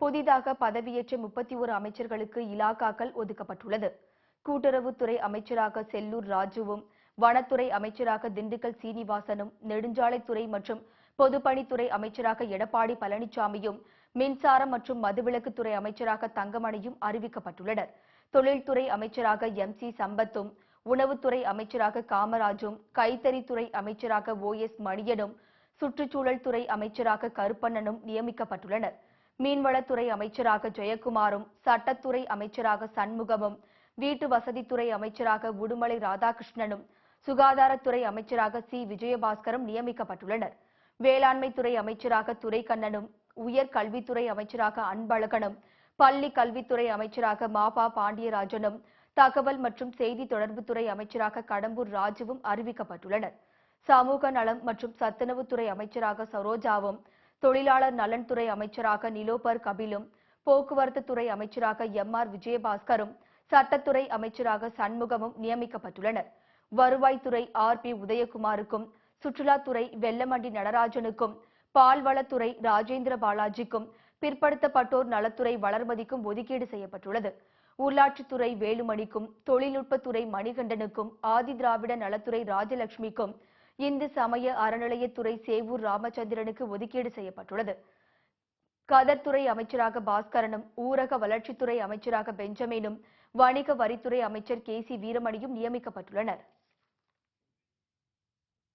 புதிதாக பதவியேற்ற முப்பத்தி ஒரு அமைச்சர்களுக்கு இலாக்காக்கள் ஒதுக்கப்பட்டுள்ளது. கூட்டுறவுத்துறை அமைச்சராக செல்லூர் ராஜுவும் வனத்துறை அமைச்சராக திண்டுக்கல் சீனிவாசனும் நெடுஞ்சாலைத்துறை மற்றும் பொதுப்பணித்துறை அமைச்சராக எடப்பாடி பழனிசாமியும் மின்சாரம் மற்றும் மதுவிலக்குத்துறை அமைச்சராக தங்கமணியும் அறிவிக்கப்பட்டுள்ளனர். தொழில்துறை அமைச்சராக எம் சி சம்பத்தும் உணவுத்துறை அமைச்சராக காமராஜும் கைத்தறித்துறை அமைச்சராக ஓ எஸ் மணியனும் சுற்றுச்சூழல் துறை அமைச்சராக கருப்பண்ணனும் நியமிக்கப்பட்டுள்ளனர். மீன்வளத்துறை அமைச்சராக ஜெயக்குமாரும் சட்டத்துறை அமைச்சராக சண்முகமும் வீட்டு வசதித்துறை அமைச்சராக உடுமலை ராதாகிருஷ்ணனும் சுகாதாரத்துறை அமைச்சராக சி. விஜயபாஸ்கரும் நியமிக்கப்பட்டுள்ளனர். வேளாண்மைத்துறை அமைச்சராக துரைக்கண்ணனும் உயர்கல்வித்துறை அமைச்சராக அன்பழகனும் பள்ளி கல்வித்துறை அமைச்சராக மாபா பாண்டியராஜனும் தகவல் மற்றும் செய்தி தொடர்புத்துறை அமைச்சராக கடம்பூர் ராஜுவும் அறிவிக்கப்பட்டுள்ளனர். சமூக நலம் மற்றும் சத்துணவுத்துறை அமைச்சராக சரோஜாவும் தொழிலாளர் நலன்துறை அமைச்சராக நிலோபர் கபிலும் போக்குவரத்து துறை அமைச்சராக எம் ஆர் விஜயபாஸ்கரும் சட்டத்துறை அமைச்சராக சண்முகமும் நியமிக்கப்பட்டுள்ளனர். வருவாய்த்துறை ஆர் பி உதயகுமாருக்கும் சுற்றுலாத்துறை வெல்லமண்டி நடராஜனுக்கும் பால்வளத்துறை ராஜேந்திர பாலாஜிக்கும் பிற்படுத்தப்பட்டோர் நலத்துறை வளர்மதிக்கும் ஒதுக்கீடு செய்யப்பட்டுள்ளது. உள்ளாட்சித்துறை வேலுமணிக்கும் தொழில்நுட்பத்துறை மணிகண்டனுக்கும் ஆதி திராவிட நலத்துறை ராஜலட்சுமிக்கும் இந்து சமய அறநிலையத்துறை சேவூர் ராமச்சந்திரனுக்கு ஒதுக்கீடு செய்யப்பட்டுள்ளது. கதர்துறை அமைச்சராக பாஸ்கரனும் ஊரக வளர்ச்சித்துறை அமைச்சராக பெஞ்சமினும் வணிக வரித்துறை அமைச்சர் கே சி வீரமணியும் நியமிக்கப்பட்டுள்ளனர்.